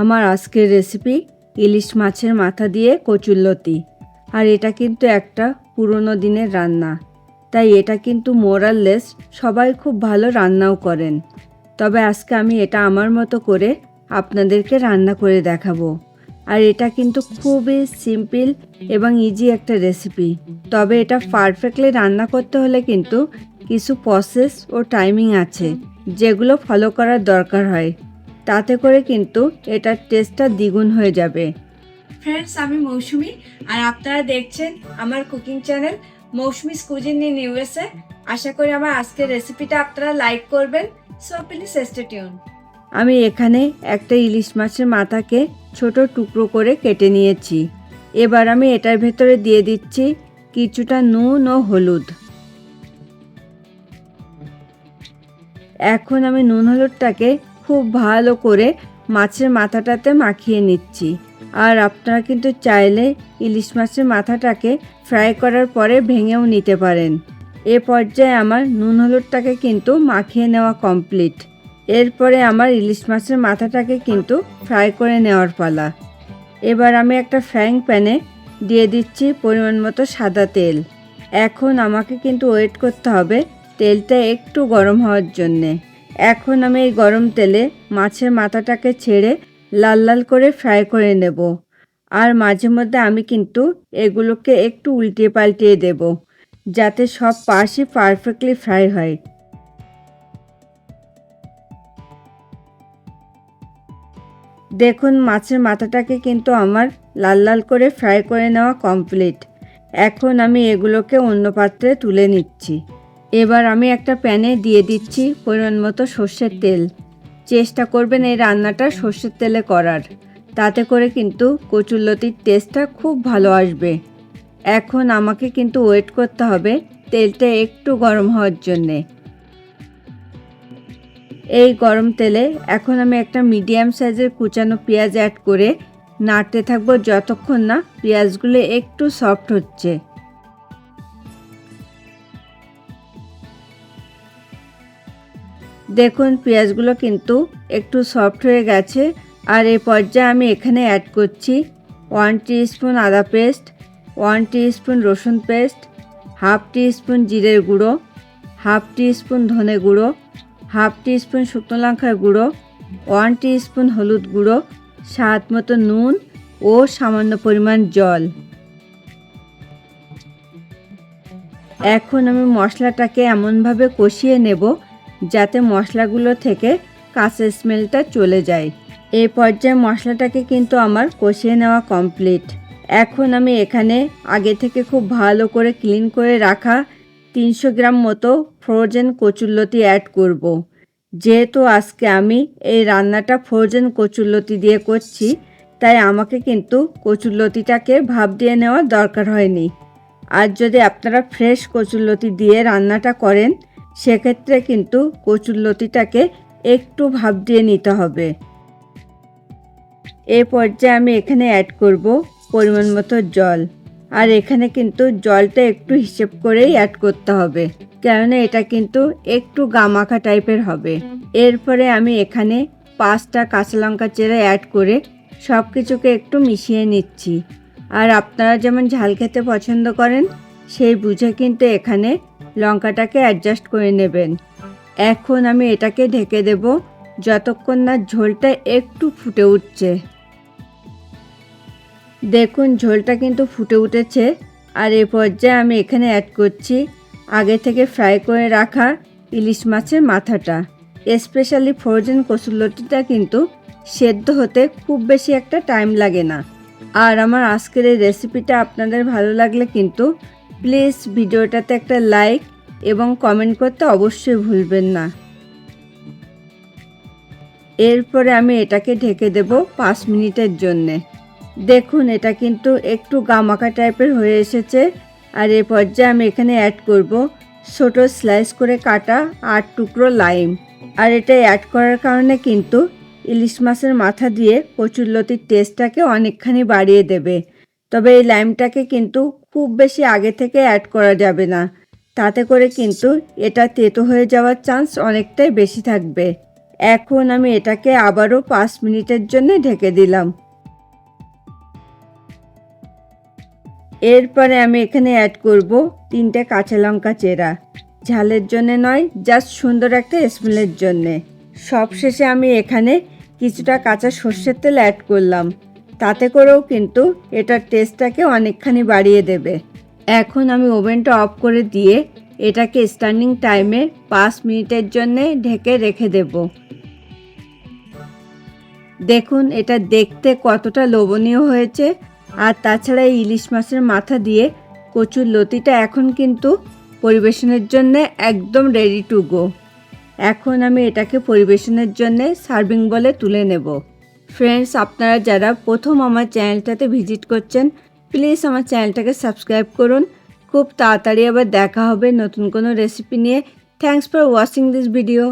আমার আজকের রেসিপি ইলিশ মাছের মাথা দিয়ে কচুল্লতি আর এটা কিন্তু একটা পুরনো দিনের রান্না। তাই এটা কিন্তু মোরাললেস সবাই খুব ভালো রান্নাও করেন। তবে আজকে আমি এটা আমার মতো করে আপনাদেরকে রান্না করে দেখাবো। আর এটা কিন্তু খুবই সিম্পল এবং ইজি একটা রেসিপি তবে এটা পারফেক্টলি রান্না করতে হলে কিন্তু কিছু প্রসেস ও টাইমিং আছে, যেগুলো ফলো করার দরকার হয়। তাতে করে কিন্তু এটার টেস্টটা দ্বিগুণ হয়ে যাবে। ফ্রেন্ডস আমি মৌসুমি আর আপনারা দেখছেন আমার cooking channel Mousumi cuisine in USA আশা করি আমার আজকের রেসিপিটা আপনারা লাইক করবেন সো প্লিজ টিউন আমি এখানে একটা ইলিশ মাছের মাথাকে ছোট টুকরো করে কেটে নিয়েছি। এবার আমি এটার ভেতরে দিয়ে দিচ্ছি কিছুটা নুন ও হলুদ। এখন আমি নুন হলুদটাকে খুব ভালো করে মাছের মাথাটাতে মাখিয়ে নিচ্ছি। আর আপনারা কিন্তু চাইলে ইলিশ মাছের মাথাটাকে ফ্রাই করার পরে ভেঙেও নিতে পারেন। এ পর্যায়ে আমার নুন হলুদটাকে কিন্তু মাখিয়ে নেওয়া কমপ্লিট। এরপরে আমার ইলিশ মাছের মাথাটাকে কিন্তু ফ্রাই করে নেওয়ার পালা। এবার আমি একটা ফ্রাইং প্যানে দিয়ে দিচ্ছি পরিমাণ মতো সাদা তেল। এখন আমাকে কিন্তু ওয়েট করতে হবে তেলটা একটু গরম হওয়ার জন্যে। এখন আমি এই গরম তেলে মাছের মাথাটাকে ছেড়ে লাল লাল করে ফ্রাই করে নেব। আর মাঝে মধ্যে আমি কিন্তু এগুলোকে একটু উল্টিয়ে পাল্টিয়ে দেব, যাতে সব পাশই পারফেক্টলি ফ্রাই হয়। দেখুন, মাছের মাথাটাকে কিন্তু আমার লাল লাল করে ফ্রাই করে নেওয়া কমপ্লিট এখন আমি এগুলোকে অন্য পাত্রে তুলে নিচ্ছি। এবার আমি একটা প্যানে দিয়ে দিচ্ছি পরিমাণ মতো সর্ষের তেল। চেষ্টা করবেন এই রান্নাটা সর্ষের তেলে করার। তাতে করে কিন্তু কচুরলতির টেস্টটা খুব ভালো আসবে। এখন আমাকে কিন্তু ওয়েট করতে হবে তেলটা একটু গরম হওয়ার জন্যে। এই গরম তেলে এখন আমি একটা মিডিয়াম সাইজের কুচানো পেঁয়াজ অ্যাড করে নাড়তে থাকব যতক্ষণ না পেঁয়াজগুলো একটু সফট হচ্ছে। দেখুন, পেঁয়াজগুলো কিন্তু একটু সফট হয়ে গেছে। আর এই পর্যায়ে আমি এখানে অ্যাড করছি ওয়ান স্পুন আদা পেস্ট ওয়ান স্পুন রসুন পেস্ট হাফ স্পুন জিরের গুঁড়ো হাফ স্পুন ধনে গুঁড়ো হাফ স্পুন শুকনো লঙ্কার গুঁড়ো ওয়ান স্পুন হলুদ গুঁড়ো, স্বাদ মতো নুন ও সামান্য পরিমাণ জল। এখন আমি মশলাটাকে এমনভাবে কষিয়ে নেব যাতে মশলাগুলো থেকে কাঁচের স্মেলটা চলে যায়। এই পর্যায়ে মশলাটাকে কিন্তু আমার কষিয়ে নেওয়া কমপ্লিট এখন আমি এখানে আগে থেকে খুব ভালো করে ক্লিন করে রাখা তিনশো গ্রাম মতো ফ্রোজেন কচুরলতি অ্যাড করব। যেহেতু আজকে আমি এই রান্নাটা ফ্রোজেন কচুরলতি দিয়ে করছি, তাই আমাকে কিন্তু কচুরলতিটাকে ভাব দিয়ে নেওয়ার দরকার হয়নি। আর যদি আপনারা ফ্রেশ কচুরলতি দিয়ে রান্নাটা করেন সেক্ষেত্রে কিন্তু কচুরলতিটাকে একটু ভাব দিয়ে নিতে হবে। এ পর্যায়ে আমি এখানে অ্যাড করব পরিমাণ মতো জল। আর এখানে কিন্তু জলটা একটু হিসেব করেই অ্যাড করতে হবে, কেননা এটা কিন্তু একটু গামাখা টাইপের হবে। এরপরে আমি এখানে পাঁচটা কাঁচা লঙ্কা চেরা অ্যাড করে সব কিছুকে একটু মিশিয়ে নিচ্ছি। আর আপনারা যেমন ঝাল খেতে পছন্দ করেন, সেই বুঝে কিন্তু এখানে লঙ্কাটাকে অ্যাডজাস্ট করে নেবেন। এখন আমি এটাকে ঢেকে দেব, যতক্ষণ না ঝোলটা একটু ফুটে উঠছে। দেখুন, ঝোলটা কিন্তু ফুটে উঠেছে। আর এ পর্যায়ে আমি এখানে অ্যাড করছি আগে থেকে ফ্রাই করে রাখা ইলিশ মাছের মাথাটা। স্পেশালি ফ্রোজেন কসুল্লটিটা কিন্তু সেদ্ধ হতে খুব বেশি একটা টাইম লাগে না। আর আমার আজকের এই রেসিপিটা আপনাদের ভালো লাগলে কিন্তু প্লিজ ভিডিওটাতে একটা লাইক এবং কমেন্ট করতে অবশ্যই ভুলবেন না। এরপরে আমি এটাকে ঢেকে দেব পাঁচ মিনিটের জন্যে। দেখুন, এটা কিন্তু একটু গামাকা টাইপের হয়ে এসেছে। আর এ পর্যায়ে আমি এখানে অ্যাড করব ছোট স্লাইস করে কাটা আট টুকরো লাইম আর এটা অ্যাড করার কারণে কিন্তু ইলিশ মাছের মাথা দিয়ে কচুরলতির টেস্টটাকে অনেকখানি বাড়িয়ে দেবে। তবে এই লাইমটাকে কিন্তু খুব বেশি আগে থেকে অ্যাড করা যাবে না। তাতে করে কিন্তু এটা তেতো হয়ে যাওয়ার চান্স অনেকটাই বেশি থাকবে। এখন আমি এটাকে আবারও পাঁচ মিনিটের জন্য ঢেকে দিলাম। এরপরে আমি এখানে অ্যাড করব তিনটে কাঁচা লঙ্কা চেরা। ঝালের জন্য নয় জাস্ট সুন্দর একটা স্মেলের জন্যে। সবশেষে আমি এখানে কিছুটা কাঁচা সর্ষের তেল অ্যাড করলাম। তাতে করেও কিন্তু এটার টেস্টটাকে অনেকখানি বাড়িয়ে দেবে। এখন আমি ওভেনটা অফ করে দিয়ে এটাকে স্ট্যান্ডিং টাইমে পাঁচ মিনিটের জন্যে ঢেকে রেখে দেব। দেখুন, এটা দেখতে কতটা লোভনীয় হয়েছে। আর তাছাড়া এই ইলিশ মাছের মাথা দিয়ে কচুর লতিটা এখন কিন্তু পরিবেশনের জন্য একদম রেডি টু গো এখন আমি এটাকে পরিবেশনের জন্য সার্ভিং বলে তুলে নেব। ফ্রেন্ডস আপনারা যারা প্রথম আমার চ্যানেলটাতে ভিজিট করছেন প্লিজ আমার চ্যানেলটাকে সাবস্ক্রাইব করুন। খুব তাড়াতাড়ি আবার দেখা হবে নতুন কোনো রেসিপি নিয়ে। Thanks for watching this video